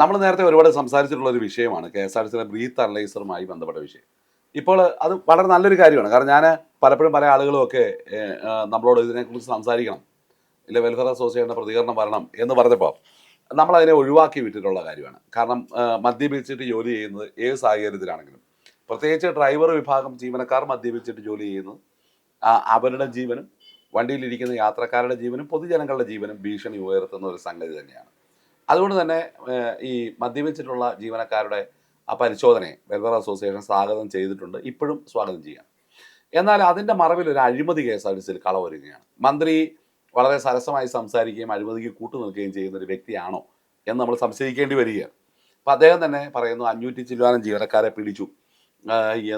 നമ്മൾ നേരത്തെ ഒരുപാട് സംസാരിച്ചിട്ടുള്ള ഒരു വിഷയമാണ് കെ എസ് ആർ ടി സിയുടെ ബ്രീത്ത് അനലൈസറുമായി ബന്ധപ്പെട്ട വിഷയം. ഇപ്പോൾ അത് വളരെ നല്ലൊരു കാര്യമാണ്. കാരണം ഞാൻ പലപ്പോഴും പല ആളുകളും ഒക്കെ നമ്മളോട് ഇതിനെക്കുറിച്ച് സംസാരിക്കണം. ഇല്ല വെൽഫെയർ അസോസിയേഷന്റെ പ്രതികരണം വരണം എന്ന് പറഞ്ഞപ്പോൾ നമ്മളതിനെ ഒഴിവാക്കി വിട്ടിട്ടുള്ള കാര്യമാണ്. കാരണം മദ്യപിച്ചിട്ട് ജോലി ചെയ്യുന്നത് ഏത് സാഹചര്യത്തിലാണെങ്കിലും. പ്രത്യേകിച്ച് ഡ്രൈവർ വിഭാഗം ജീവനക്കാർ മദ്യപിച്ചിട്ട് ജോലി ചെയ്യുന്നത് അവരുടെ ജീവനും വണ്ടിയിലിരിക്കുന്ന യാത്രക്കാരുടെ ജീവനും പൊതുജനങ്ങളുടെ ജീവനും ഭീഷണി ഉയർത്തുന്ന ഒരു സംഗതി തന്നെയാണ്. അതുകൊണ്ട് തന്നെ ഈ മദ്യപിച്ചിട്ടുള്ള ജീവനക്കാരുടെ ആ പരിശോധനയെ വെൽഫെയർ അസോസിയേഷൻ സ്വാഗതം ചെയ്തിട്ടുണ്ട്. ഇപ്പോഴും സ്വാഗതം ചെയ്യാം. എന്നാൽ അതിന്റെ മറവിൽ ഒരു അഴിമതി കേസ് അടിച്ചിൽ കളവരുകയാണ് മന്ത്രി വളരെ സരസമായി സംസാരിക്കുകയും അഴിമതിക്ക് കൂട്ടുനിൽക്കുകയും ചെയ്യുന്ന ഒരു വ്യക്തിയാണോ എന്ന് നമ്മൾ സംശയിക്കേണ്ടി വരികയാണ്. അപ്പം അദ്ദേഹം തന്നെ പറയുന്നു അഞ്ഞൂറ്റി ചില്ലുവാനം ജീവനക്കാരെ പിടിച്ചു.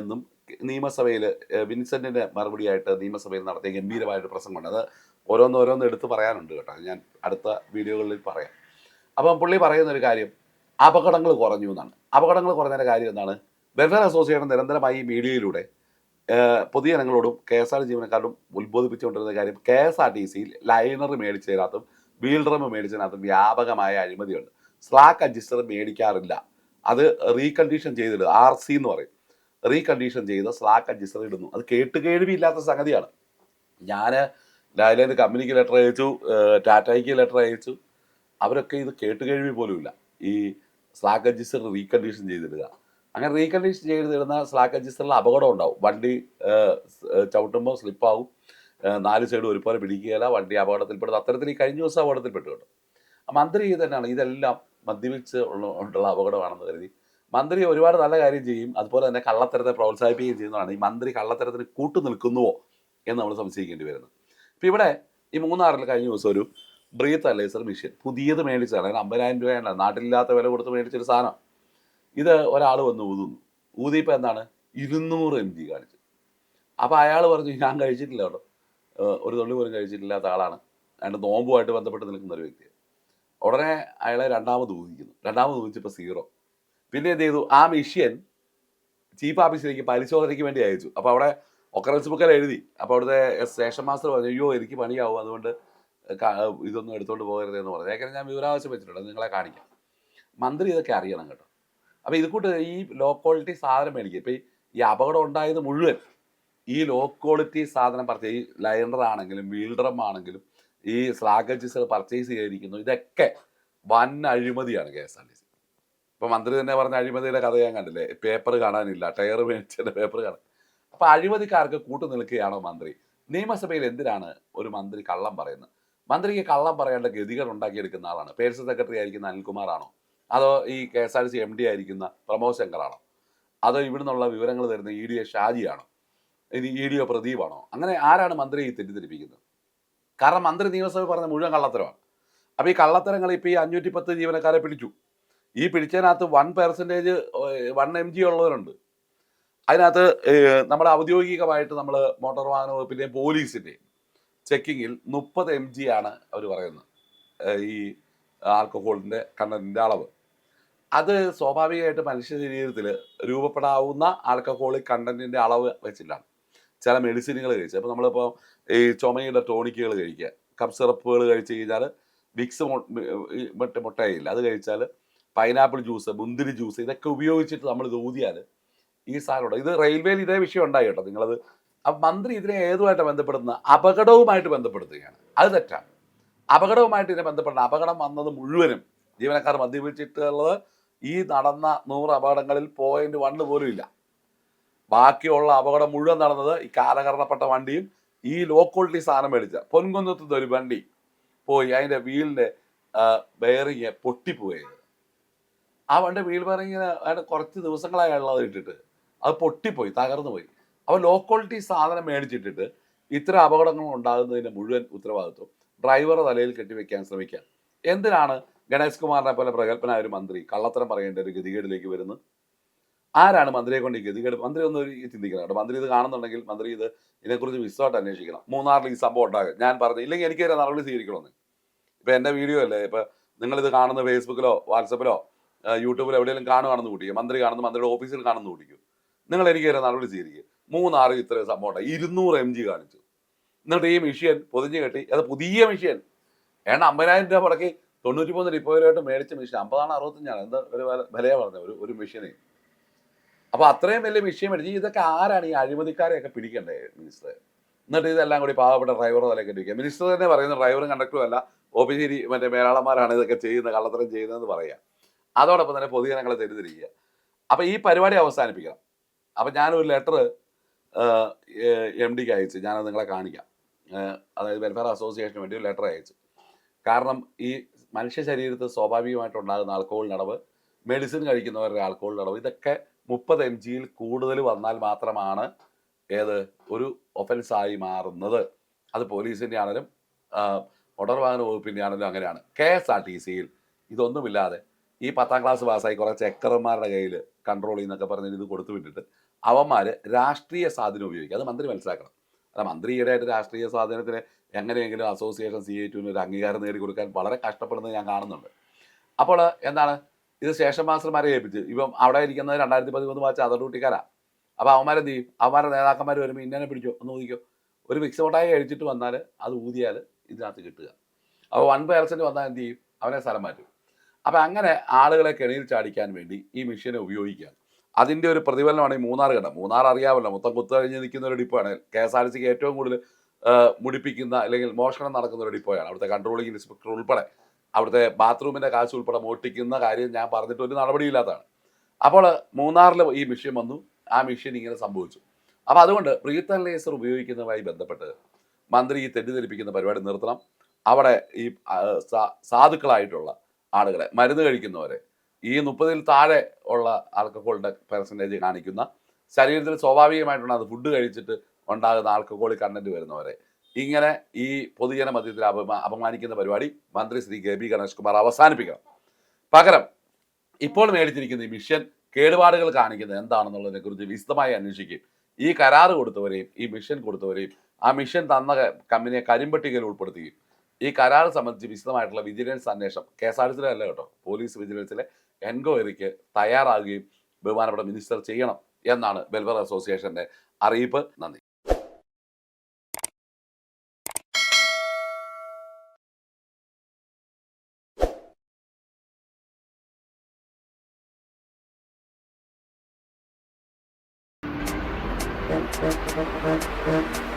എന്നും നിയമസഭയിൽ വിൻസെന്റിന്റെ മറുപടിയായിട്ട് നിയമസഭയിൽ നടത്തിയ ഗംഭീരമായിട്ട് പ്രസംഗമുണ്ട്. അത് ഓരോന്ന് ഓരോന്ന് എടുത്ത് പറയാനുണ്ട് കേട്ടോ. ഞാൻ അടുത്ത വീഡിയോകളിൽ പറയാം. അപ്പം പുള്ളി പറയുന്ന ഒരു കാര്യം അപകടങ്ങൾ കുറഞ്ഞു എന്നാണ്. അപകടങ്ങൾ കുറഞ്ഞതിന്റെ കാര്യം എന്താണ്? വെൽഫെയർ അസോസിയേഷൻ നിരന്തരമായി ഈ മീഡിയയിലൂടെ പൊതുജനങ്ങളോടും കെ എസ് ആർ ജീവനക്കാരോടും ഉത്ബോധിപ്പിച്ചുകൊണ്ടിരുന്ന കാര്യം കെ എസ് ആർ ടി സിയിൽ ലൈനർ മേടിച്ചതിനകത്തും വീൽ ഡ്രം മേടിച്ചതിനകത്തും വ്യാപകമായ അഴിമതിയുണ്ട്. Slack adjuster മേടിക്കാറില്ല. അത് റീകണ്ടീഷൻ ചെയ്തിടുക ആർ സി എന്ന് പറയും. റീകണ്ടീഷൻ ചെയ്ത് സ്ലാക്ക് അഡ്ജസ്റ്റർ ഇടുന്നു. അത് കേട്ടുകേഴ്വി ഇല്ലാത്ത സംഗതിയാണ്. ഞാൻ ലൈലൈന്റെ കമ്പനിക്ക് ലെറ്റർ അയച്ചു ടാറ്റയ്ക്ക് ലെറ്റർ അയച്ചു. അവരൊക്കെ ഇത് കേട്ട് കേൾവി പോലുമില്ല. ഈ സ്ലാക്ക് അഡ്ജസ്റ്റർ റീകണ്ടീഷൻ ചെയ്തിടുക. അങ്ങനെ റീകണ്ടീഷൻ ചെയ്തിടുന്ന സ്ലാക്ക് അഡ്ജസ്റ്ററിൽ അപകടം ഉണ്ടാവും. വണ്ടി ചവിട്ടുമ്പോൾ സ്ലിപ്പാവും. നാല് സൈഡ് ഒരുപോലെ പിടിക്കുകയില്ല. വണ്ടി അപകടത്തിൽപ്പെടും. അത്തരത്തിൽ ഈ കഴിഞ്ഞ ദിവസം അപകടത്തിൽപ്പെട്ടു കേട്ടോ. മന്ത്രി തന്നെയാണ്. ഇതെല്ലാം മദ്യപിച്ച് ഉള്ള അപകടമാണെന്ന് കരുതി. മന്ത്രി ഒരുപാട് നല്ല കാര്യം ചെയ്യും. അതുപോലെ തന്നെ കള്ളത്തരത്തെ പ്രോത്സാഹിപ്പിക്കുകയും ചെയ്യുന്നതാണ്. ഈ മന്ത്രി കള്ളത്തരത്തിന് കൂട്ടു നിൽക്കുന്നുവോ എന്ന് നമ്മൾ സംശയിക്കേണ്ടി വരുന്നത് ഇപ്പം ഇവിടെ ഈ മൂന്നാറിൽ കഴിഞ്ഞ ദിവസം ഒരു ബ്രീത്ത് അലൈസർ മെഷീൻ പുതിയത് മേടിച്ചതാണ്. അതിന് അമ്പതിനായിരം രൂപയാണ് നാട്ടിലില്ലാത്ത വില കൊടുത്ത് മേടിച്ചൊരു സാധനം. ഇത് ഒരാൾ വന്ന് ഊതുന്നു. ഊതിയപ്പോൾ എന്താണ്? ഇരുന്നൂറ് എം ജി കാണിച്ചു. അപ്പോൾ അയാൾ പറഞ്ഞു ഞാൻ കഴിച്ചിട്ടില്ല കേട്ടോ. ഒരു തുള്ളി പോലും കഴിച്ചിട്ടില്ലാത്ത ആളാണ്. അതിന്റെ നോമ്പുമായിട്ട് ബന്ധപ്പെട്ട് നിൽക്കുന്ന ഒരു വ്യക്തി ഉടനെ അയാളെ രണ്ടാമത് ഊതിക്കുന്നു. രണ്ടാമത് ഊതിച്ചപ്പോൾ സീറോ പിന്നെ എന്ത് ചെയ്തു? ആ മെഷീൻ ചീഫ് ഓഫീസിലേക്ക് പരിശോധനയ്ക്ക് വേണ്ടി അയച്ചു. അപ്പോൾ അവിടെ ഒക്കറൻസ് ബുക്കിൽ എഴുതി. അപ്പോൾ അവിടുത്തെ സ്റ്റേഷൻ മാസ്റ്റർ പറഞ്ഞു അയ്യോ എനിക്ക് പണിയാവും. അതുകൊണ്ട് ഇതൊന്നും എടുത്തുകൊണ്ട് പോകരുത് എന്ന് പറഞ്ഞു. ഏക്കാരം ഞാൻ വിവരാവശ്യം വെച്ചിട്ടുണ്ട് നിങ്ങളെ കാണിക്കാം. മന്ത്രി ഇതൊക്കെ അറിയണം കേട്ടോ. അപ്പോൾ ഇത് കൂട്ട് ഈ ലോ ക്വാളിറ്റി സാധനം മേടിക്കുക ഇപ്പോൾ ഈ അപകടം ഉണ്ടായത് മുഴുവൻ ഈ ലോ ക്വാളിറ്റി സാധനം പർച്ചേസ് ഈ ലൈനർ ആണെങ്കിലും വീൽഡറം ആണെങ്കിലും ഈ സ്ലാഗജസ് പർച്ചേസ് ചെയ്തിരിക്കുന്നു ഇതൊക്കെ വൻ അഴിമതിയാണ് K S R T C. ഇപ്പം മന്ത്രി തന്നെ പറഞ്ഞ അഴിമതിയുടെ കഥ ഞാൻ കണ്ടില്ലേ? പേപ്പർ കാണാനില്ല ടയർ മേടിച്ചതിന്റെ പേപ്പർ കാണാൻ. അപ്പം അഴിമതിക്കാർക്ക് കൂട്ടു നിൽക്കുകയാണോ മന്ത്രി? നിയമസഭയിൽ എന്തിനാണ് ഒരു മന്ത്രി കള്ളം പറയുന്നത്? മന്ത്രിക്ക് കള്ളം പറയേണ്ട ഗതികൾ ഉണ്ടാക്കിയെടുക്കുന്ന ആളാണ്. പേഴ്സണൽ സെക്രട്ടറി ആയിരിക്കുന്ന അനിൽകുമാറാണോ? അതോ ഈ K S R C M D ആയിരിക്കുന്ന പ്രമോദ് ശങ്കറാണോ? അതോ ഇവിടുന്നുള്ള വിവരങ്ങൾ തരുന്ന ഇ ഡി എ ഷാജിയാണോ? ഇനി ഇ ഡി ഒ പ്രദീപാണോ? അങ്ങനെ ആരാണ് മന്ത്രി ഈ തെറ്റിദ്ധരിപ്പിക്കുന്നത്? കാരണം മന്ത്രി നിയമസഭ പറഞ്ഞ മുഴുവൻ കള്ളത്തരമാണ്. അപ്പോൾ ഈ കള്ളത്തരങ്ങൾ ഇപ്പോൾ ഈ അഞ്ഞൂറ്റി പത്ത് ജീവനക്കാരെ പിടിച്ചു. ഈ പിടിച്ചതിനകത്ത് one percentage one M G ഉള്ളവരുണ്ട്. അതിനകത്ത് നമ്മൾ ഔദ്യോഗികമായിട്ട് നമ്മൾ മോട്ടോർ വാഹന വകുപ്പിന്റെയും പോലീസിന്റെയും ചെക്കിങ്ങിൽ മുപ്പത് എം ജി ആണ് അവർ പറയുന്നത്. ഈ ആൽക്കഹോളിന്റെ കണ്ടന്റിന്റെ അളവ്. അത് സ്വാഭാവികമായിട്ട് മനുഷ്യ ശരീരത്തിൽ രൂപപ്പെടാവുന്ന ആൽക്കഹോളിക് കണ്ടന്റിന്റെ അളവ് വെച്ചിട്ടാണ്. ചില മെഡിസിനുകൾ കഴിച്ച്. അപ്പോൾ നമ്മളിപ്പോൾ ഈ ചുമയുടെ ടോണിക്കുകൾ കഴിക്കുക. കപ്പ് സിറപ്പുകൾ കഴിച്ച് കഴിഞ്ഞാൽ വിക്സ് മറ്റേ മുട്ടയില്ല. അത് കഴിച്ചാൽ പൈനാപ്പിൾ ജ്യൂസ് മുന്തിരി ജ്യൂസ് ഇതൊക്കെ ഉപയോഗിച്ചിട്ട് നമ്മൾ ഇത് ഊതിയാൽ ഈ സാധനം ഇത് റെയിൽവേയിൽ ഇതേ വിഷയം ഉണ്ടായി കേട്ടോ. നിങ്ങളത് മന്ത്രി ഇതിനെ ഏതുമായിട്ട് ബന്ധപ്പെടുന്നത് അപകടവുമായിട്ട് ബന്ധപ്പെടുത്തുകയാണ്. അത് തെറ്റാണ്. അപകടവുമായിട്ട് ഇതിനെ ബന്ധപ്പെടുന്ന അപകടം വന്നത് മുഴുവനും ജീവനക്കാർ മദ്യപിച്ചിട്ടുള്ളത് ഈ നടന്ന നൂറ് അപകടങ്ങളിൽ പോയിന്റ് വണ്ണ് പോലും ഇല്ല. ബാക്കിയുള്ള അപകടം മുഴുവൻ നടന്നത് ഈ കാലകരണപ്പെട്ട വണ്ടിയും ഈ ലോ ക്വാളിറ്റി സാധനം മേടിച്ച പൊൻകുന്നത്തുനിന്ന് ഒരു വണ്ടി പോയി അതിന്റെ വീലിന്റെ ബെയറിങ് പൊട്ടിപ്പോയത്. ആ വണ്ടി വീൽ ബെയറിങ്ങിന് അതിന് കുറച്ച് ദിവസങ്ങളായി ഉള്ളത് ഇട്ടിട്ട് അത് പൊട്ടിപ്പോയി തകർന്നു പോയി അപ്പോൾ ലോ ക്വാളിറ്റി സാധനം മേടിച്ചിട്ടിട്ട് ഇത്ര അപകടങ്ങൾ ഉണ്ടാകുന്നതിന്റെ മുഴുവൻ ഉത്തരവാദിത്വം. ഡ്രൈവർ തലയിൽ കെട്ടിവെക്കാൻ ശ്രമിക്കുക എന്തിനാണ് ഗണേഷ് കുമാറിനെ പോലെ പ്രഗത്ഭനായ ഒരു മന്ത്രി കള്ളത്തരം പറയേണ്ട ഒരു ഗതികേടിലേക്ക് വരുന്നത്? ആരാണ് മന്ത്രിയെ കൊണ്ട് ഈ ഗതികേട്? മന്ത്രി ഒന്ന് ചിന്തിക്കണം കേട്ടോ. മന്ത്രി ഇത് കാണുന്നുണ്ടെങ്കിൽ മന്ത്രി ഇത് ഇതിനെക്കുറിച്ച് വിശദമായിട്ട് അന്വേഷിക്കണം. മൂന്നാറിൽ ഈ സംഭവം ഉണ്ടാകും. ഞാൻ പറഞ്ഞു ഇല്ലെങ്കിൽ എനിക്ക് ഒരു നടപടി സ്വീകരിക്കണമെന്ന്. ഇപ്പം എന്റെ വീഡിയോ അല്ലേ? ഇപ്പം നിങ്ങളിത് കാണുന്ന ഫേസ്ബുക്കിലോ വാട്സപ്പിലോ യൂട്യൂബിലോ എവിടെയെങ്കിലും കാണുകയാണെന്ന് കൂട്ടിക്കും. മന്ത്രി കാണുന്ന മന്ത്രിയുടെ ഓഫീസിൽ കാണുന്ന കൂട്ടിക്കും. നിങ്ങൾ എനിക്ക് ഒരു നടപടി സ്വീകരിക്കുക മൂന്നാറ് ഇത്രയും സംഭവം ഇരുന്നൂറ് എം ജി കാണിച്ചു. എന്നിട്ട് ഈ മെഷീൻ പൊതിഞ്ഞ് കെട്ടി. അത് പുതിയ മെഷീൻ ഏണ്ട അമ്പതിനായിരം രൂപ മുടക്കി തൊണ്ണൂറ്റി മൂന്ന് ഡിപ്പോയിലായിട്ട് മേടിച്ച മെഷീൻ അമ്പതാണ് അറുപത്തഞ്ചാണ്. എന്താ ഒരു വില വിലയാ പറഞ്ഞത് ഒരു ഒരു മെഷീനെ അപ്പോൾ അത്രയും വലിയ മെഷീൻ മേടിച്ച് ഇതൊക്കെ ആരാണ് ഈ അഴിമതിക്കാരെയൊക്കെ പിടിക്കണ്ടേ മിനിസ്റ്റർ എന്നിട്ട് ഇതെല്ലാം കൂടി പാവപ്പെട്ട ഡ്രൈവർ തലയൊക്കെ ഇരിക്കുക മിനിസ്റ്റർ തന്നെ പറയുന്നത് ഡ്രൈവറും കണ്ടക്ടറും അല്ല. ഓഫീസിരി മറ്റേ മേലാളന്മാരാണ് ഇതൊക്കെ ചെയ്യുന്നത് കള്ളത്തരം ചെയ്യുന്നതെന്ന് പറയാം. അതോടൊപ്പം തന്നെ പൊതുജനങ്ങളെ തെരുതിരിക്കുക അപ്പൊ ഈ പരിപാടി അവസാനിപ്പിക്കണം. അപ്പം ഞാനൊരു ലെറ്റർ എം ഡിക്ക് അയച്ചു. ഞാനത് നിങ്ങളെ കാണിക്കാം. അതായത് വെൽഫെയർ അസോസിയേഷന് വേണ്ടി ഒരു ലെറ്റർ അയച്ചു. കാരണം ഈ മനുഷ്യ ശരീരത്തിൽ സ്വാഭാവികമായിട്ടുണ്ടാകുന്ന ആൽക്കഹോളിന്റെ അളവ് മെഡിസിൻ കഴിക്കുന്നവരുടെ ആൽക്കഹോളിന്റെ അളവ് ഇതൊക്കെ മുപ്പത് എം ജിയിൽ കൂടുതൽ വന്നാൽ മാത്രമാണ് ഏത്? ഒരു ഒഫൻസായി മാറുന്നത്. അത് പോലീസിന്റെ ആണെങ്കിലും മോട്ടോർ വാഹന വകുപ്പിന്റെ ആണെങ്കിലും അങ്ങനെയാണ്. കെ എസ് ആർ ടി സിയിൽ ഇതൊന്നുമില്ലാതെ ഈ പത്താം ക്ലാസ് പാസ്സായി കുറേ ചെക്കർമാരുടെ കയ്യിൽ കൺട്രോൾ ചെയ്യുന്നൊക്കെ പറഞ്ഞ് ഇത് കൊടുത്തു വിട്ടിട്ട് അവന്മാർ രാഷ്ട്രീയ സ്വാധീനം ഉപയോഗിക്കുക അത് മന്ത്രി മനസ്സിലാക്കണം. അല്ല മന്ത്രി രാഷ്ട്രീയ സ്വാധീനത്തിന് എങ്ങനെയെങ്കിലും അസോസിയേഷൻ സി ഐ ടുവിന് ഒരു അംഗീകാരം നേടിക്കൊടുക്കാൻ വളരെ കഷ്ടപ്പെടുന്നത് ഞാൻ കാണുന്നുണ്ട്. അപ്പോൾ എന്താണ്? ഇത് സ്റ്റേഷൻ മാസ്റ്റർമാരെ ഏൽപ്പിച്ച്. ഇപ്പം അവിടെ ഇരിക്കുന്നത് രണ്ടായിരത്തി പതിമൂന്ന് വാച്ച് അതർ ഡ്യൂട്ടിക്കാരാ അപ്പോൾ അവന്മാരെന്ത് ചെയ്യും? അവന്മാരുടെ നേതാക്കന്മാർ വരുമ്പോൾ ഇന്നെ പിടിച്ചോ? ഒന്ന് ഊതിക്കോ ഒരു മിക്സ് ഓട്ടായി കഴിച്ചിട്ട് വന്നാൽ അത് ഊതിയാൽ ഇതിനകത്ത് കിട്ടുക. അപ്പോൾ വൺ പേഴ്സന്റ് വന്നാൽ എന്ത് ചെയ്യും? അവനെ സ്ഥലം മാറ്റും. അപ്പോൾ അങ്ങനെ ആളുകളെ കെണിയിൽ ചാടിക്കാൻ വേണ്ടി ഈ മെഷീനെ ഉപയോഗിക്കുക അതിന്റെ ഒരു പ്രതിഫലനമാണ് ഈ മൂന്നാർ കണ്ടത് മൂന്നാർ അറിയാമല്ലോ മൊത്തം കുത്തു കഴിഞ്ഞ് നിൽക്കുന്ന ഒരു ഡിപ്പോയാണ്. കെ എസ് ആർ ടി സിക്ക് ഏറ്റവും കൂടുതൽ മുടിപ്പിക്കുന്ന അല്ലെങ്കിൽ മോഷണം നടക്കുന്ന ഒരു ഡിപ്പോയാണ്. അവിടുത്തെ കൺട്രോളിംഗ് ഇൻസ്പെക്ടർ ഉൾപ്പെടെ. അവിടുത്തെ ബാത്റൂമിന്റെ കാശ് ഉൾപ്പെടെ മോഷ്ടിക്കുന്ന കാര്യം ഞാൻ പറഞ്ഞിട്ട് ഒരു നടപടിയില്ലാത്തതാണ്. അപ്പോൾ മൂന്നാറിൽ ഈ മിഷ്യൻ വന്നു. ആ മിഷ്യൻ ഇങ്ങനെ സംഭവിച്ചു. അപ്പോൾ അതുകൊണ്ട് പ്രീത്തൻ ലേസർ ഉപയോഗിക്കുന്നതുമായി ബന്ധപ്പെട്ട് മന്ത്രി ഈ തെറ്റിദ്ധരിപ്പിക്കുന്ന പരിപാടി നിർത്തണം. അവിടെ ഈ സാധുക്കളായിട്ടുള്ള ആളുകളെ മരുന്ന് കഴിക്കുന്നവരെ ഈ മുപ്പതിൽ താഴെ ഉള്ള ആൽക്കഹോളിന്റെ പെർസെന്റേജ് കാണിക്കുന്ന ശരീരത്തിൽ സ്വാഭാവികമായിട്ടുള്ള അത് ഫുഡ് കഴിച്ചിട്ട് ഉണ്ടാകുന്ന ആൽക്കഹോളിക് കണ്ടന്റ് വരുന്നവരെ. ഇങ്ങനെ ഈ പൊതുജന മധ്യത്തിൽ അപമാ അപമാനിക്കുന്ന പരിപാടി മന്ത്രി ശ്രീ കെ ബി ഗണേഷ് കുമാർ അവസാനിപ്പിക്കണം. പകരം ഇപ്പോൾ മേടിച്ചിരിക്കുന്ന ഈ മിഷൻ കേടുപാടുകൾ കാണിക്കുന്നത് എന്താണെന്നുള്ളതിനെ കുറിച്ച് വിശദമായി അന്വേഷിക്കുകയും ഈ കരാറ് കൊടുത്തവരെയും ഈ മിഷൻ കൊടുത്തവരെയും ആ മിഷൻ തന്ന കമ്പനിയെ കരിമ്പട്ടികയിൽ ഉൾപ്പെടുത്തുകയും ഈ കരാർ സംബന്ധിച്ച് വിശദമായിട്ടുള്ള വിജിലൻസ് അന്വേഷണം കെ എസ് ആർ ടി സിയിലെ അല്ല കേട്ടോ പോലീസ് വിജിലൻസിലെ എൻക്വയറിക്ക് തയ്യാറാകുകയും ബഹുമാനപ്പെട്ട മിനിസ്റ്റർ ചെയ്യണം എന്നാണ് വെൽഫെയർ അസോസിയേഷന്റെ അറിയിപ്പ് നന്ദി Thank you.